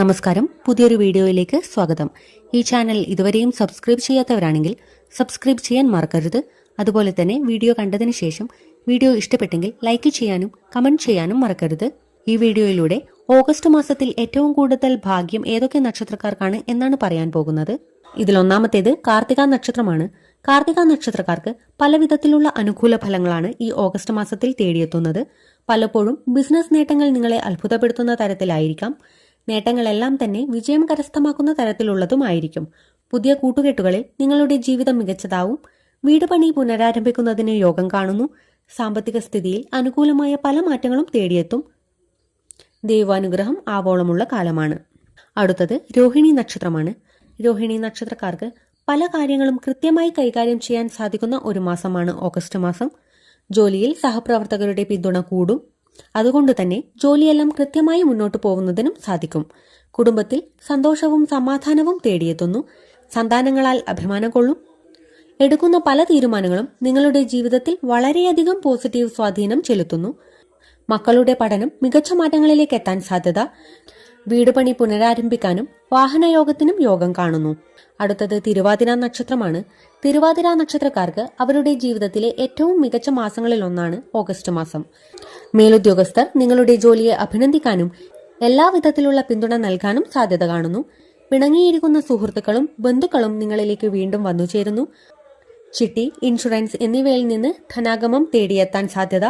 നമസ്കാരം. പുതിയൊരു വീഡിയോയിലേക്ക് സ്വാഗതം. ഈ ചാനൽ ഇതുവരെയും സബ്സ്ക്രൈബ് ചെയ്യാത്തവരാണെങ്കിൽ സബ്സ്ക്രൈബ് ചെയ്യാൻ മറക്കരുത്. അതുപോലെ തന്നെ വീഡിയോ കണ്ടതിന് ശേഷം വീഡിയോ ഇഷ്ടപ്പെട്ടെങ്കിൽ ലൈക്ക് ചെയ്യാനും കമന്റ് ചെയ്യാനും മറക്കരുത്. ഈ വീഡിയോയിലൂടെ ഓഗസ്റ്റ് മാസത്തിൽ ഏറ്റവും കൂടുതൽ ഭാഗ്യം ഏതൊക്കെ നക്ഷത്രക്കാർക്കാണ് എന്നാണ് പറയാൻ പോകുന്നത്. ഇതിലൊന്നാമത്തേത് കാർത്തിക നക്ഷത്രമാണ്. കാർത്തിക നക്ഷത്രക്കാർക്ക് പല വിധത്തിലുള്ള അനുകൂല ഫലങ്ങളാണ് ഈ ഓഗസ്റ്റ് മാസത്തിൽ തേടിയെത്തുന്നത്. പലപ്പോഴും ബിസിനസ് നേട്ടങ്ങൾ നിങ്ങളെ അത്ഭുതപ്പെടുത്തുന്ന തരത്തിലായിരിക്കാം. നേട്ടങ്ങളെല്ലാം തന്നെ വിജയം കരസ്ഥമാക്കുന്ന തരത്തിലുള്ളതുമായിരിക്കും. പുതിയ കൂട്ടുകെട്ടുകളിൽ നിങ്ങളുടെ ജീവിതം മികച്ചതാവും. വീട് പണി പുനരാരംഭിക്കുന്നതിന് യോഗം കാണുന്നു. സാമ്പത്തിക സ്ഥിതിയിൽ അനുകൂലമായ പല മാറ്റങ്ങളും തേടിയെത്തും. ദൈവാനുഗ്രഹം ആവോളമുള്ള കാലമാണ്. അടുത്തത് രോഹിണി നക്ഷത്രമാണ്. രോഹിണി നക്ഷത്രക്കാർക്ക് പല കാര്യങ്ങളും കൃത്യമായി കൈകാര്യം ചെയ്യാൻ സാധിക്കുന്ന ഒരു മാസമാണ് ഓഗസ്റ്റ് മാസം. ജോലിയിൽ സഹപ്രവർത്തകരുടെ പിന്തുണ കൂടും. അതുകൊണ്ട് തന്നെ ജോലിയെല്ലാം കൃത്യമായി മുന്നോട്ട് പോകുന്നതിനും സാധിക്കും. കുടുംബത്തിൽ സന്തോഷവും സമാധാനവും തേടിയെത്തുന്നു. സന്താനങ്ങളാൽ അഭിമാനം കൊള്ളും. എടുക്കുന്ന പല തീരുമാനങ്ങളും നിങ്ങളുടെ ജീവിതത്തിൽ വളരെയധികം പോസിറ്റീവ് സ്വാധീനം ചെലുത്തുന്നു. മക്കളുടെ പഠനം മികച്ച മാറ്റങ്ങളിലേക്ക് എത്താൻ സാധ്യത. വീട് പണി പുനരാരംഭിക്കാനും വാഹനയോഗത്തിനും യോഗം കാണുന്നു. അടുത്തത് തിരുവാതിര നക്ഷത്രമാണ്. തിരുവാതിര നക്ഷത്രക്കാർക്ക് അവരുടെ ജീവിതത്തിലെ ഏറ്റവും മികച്ച മാസങ്ങളിൽ ഒന്നാണ് ഓഗസ്റ്റ് മാസം. മേലുദ്യോഗസ്ഥർ നിങ്ങളുടെ ജോലിയെ അഭിനന്ദിക്കാനും എല്ലാവിധത്തിലുള്ള പിന്തുണ നൽകാനും സാധ്യത കാണുന്നു. പിണങ്ങിയിരിക്കുന്ന സുഹൃത്തുക്കളും ബന്ധുക്കളും നിങ്ങളിലേക്ക് വീണ്ടും വന്നു ചേരുന്നു. ചിട്ടി ഇൻഷുറൻസ് എന്നിവയിൽ നിന്ന് ധനാഗമം തേടിയെത്താൻ സാധ്യത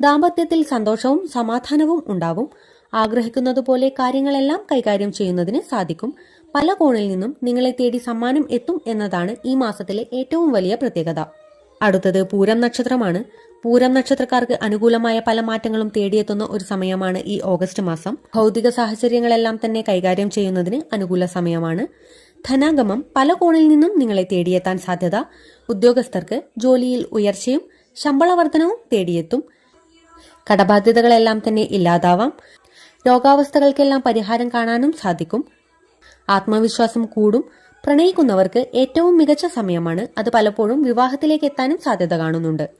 ദാമ്പത്യത്തിൽ സന്തോഷവും സമാധാനവും ഉണ്ടാവും. ആഗ്രഹിക്കുന്നതുപോലെ കാര്യങ്ങളെല്ലാം കൈകാര്യം ചെയ്യുന്നതിന് സാധിക്കും. പല കോണിൽ നിന്നും നിങ്ങളെ തേടി സമ്മാനം എത്തും എന്നതാണ് ഈ മാസത്തിലെ ഏറ്റവും വലിയ പ്രത്യേകത. അടുത്തത് പൂരം നക്ഷത്രമാണ്. പൂരം നക്ഷത്രക്കാർക്ക് അനുകൂലമായ പല മാറ്റങ്ങളും തേടിയെത്തുന്ന ഒരു സമയമാണ് ഈ ഓഗസ്റ്റ് മാസം. ഭൗതിക സാഹചര്യങ്ങളെല്ലാം തന്നെ കൈകാര്യം ചെയ്യുന്നതിന് അനുകൂല സമയമാണ്. ധനാഗമം പല കോണിൽ നിന്നും നിങ്ങളെ തേടിയെത്താൻ സാധ്യത. ഉദ്യോഗസ്ഥർക്ക് ജോലിയിൽ ഉയർച്ചയും ശമ്പള വർധനവും തേടിയെത്തും. കടബാധ്യതകളെല്ലാം തന്നെ ഇല്ലാതാവാം. രോഗാവസ്ഥകൾക്കെല്ലാം പരിഹാരം കാണാനും സാധിക്കും. ആത്മവിശ്വാസം കൂടും. പ്രണയിക്കുന്നവർക്ക് ഏറ്റവും മികച്ച സമയമാണ് അത് പലപ്പോഴും വിവാഹത്തിലേക്ക് എത്താനും സാധ്യത കാണുന്നുണ്ട്.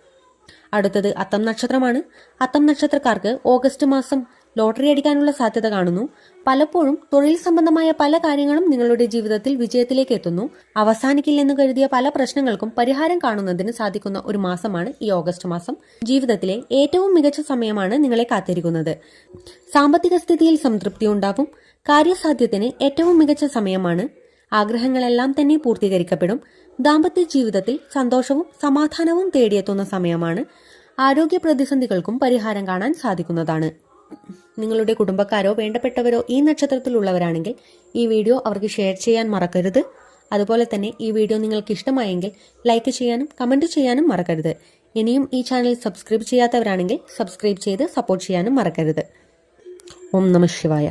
അടുത്തത് അത്തം നക്ഷത്രമാണ്. അത്തം നക്ഷത്രക്കാർക്ക് ഓഗസ്റ്റ് മാസം ലോട്ടറി അടിക്കാനുള്ള സാധ്യത കാണുന്നു. പലപ്പോഴും തൊഴിൽ സംബന്ധമായ പല കാര്യങ്ങളും നിങ്ങളുടെ ജീവിതത്തിൽ വിജയത്തിലേക്ക് എത്തുന്നു. അവസാനിക്കില്ലെന്ന് കരുതിയ പല പ്രശ്നങ്ങൾക്കും പരിഹാരം കാണുന്നതിന് സാധിക്കുന്ന ഒരു മാസമാണ് ഈ ഓഗസ്റ്റ് മാസം. ജീവിതത്തിലെ ഏറ്റവും മികച്ച സമയമാണ് നിങ്ങളെ കാത്തിരിക്കുന്നത്. സാമ്പത്തിക സ്ഥിതിയിൽ സംതൃപ്തി ഉണ്ടാകും കാര്യസാധ്യത്തിന് ഏറ്റവും മികച്ച സമയമാണ്. ആഗ്രഹങ്ങളെല്ലാം തന്നെ പൂർത്തീകരിക്കപ്പെടും. ദാമ്പത്യ ജീവിതത്തിൽ സന്തോഷവും സമാധാനവും തേടിയെത്തുന്ന സമയമാണ്. ആരോഗ്യ പ്രതിസന്ധികൾക്കും പരിഹാരം കാണാൻ സാധിക്കുന്നതാണ്. നിങ്ങളുടെ കുടുംബക്കാരോ വേണ്ടപ്പെട്ടവരോ ഈ നക്ഷത്രത്തിലുള്ളവരാണെങ്കിൽ ഈ വീഡിയോ അവർക്ക് ഷെയർ ചെയ്യാൻ മറക്കരുത്. അതുപോലെ തന്നെ ഈ വീഡിയോ നിങ്ങൾക്ക് ഇഷ്ടമായെങ്കിൽ ലൈക്ക് ചെയ്യാനും കമന്റ് ചെയ്യാനും മറക്കരുത്. ഇനിയും ഈ ചാനൽ സബ്സ്ക്രൈബ് ചെയ്യാത്തവരാണെങ്കിൽ സബ്സ്ക്രൈബ് ചെയ്ത് സപ്പോർട്ട് ചെയ്യാനും മറക്കരുത്. ഓം നമ ശിവായ.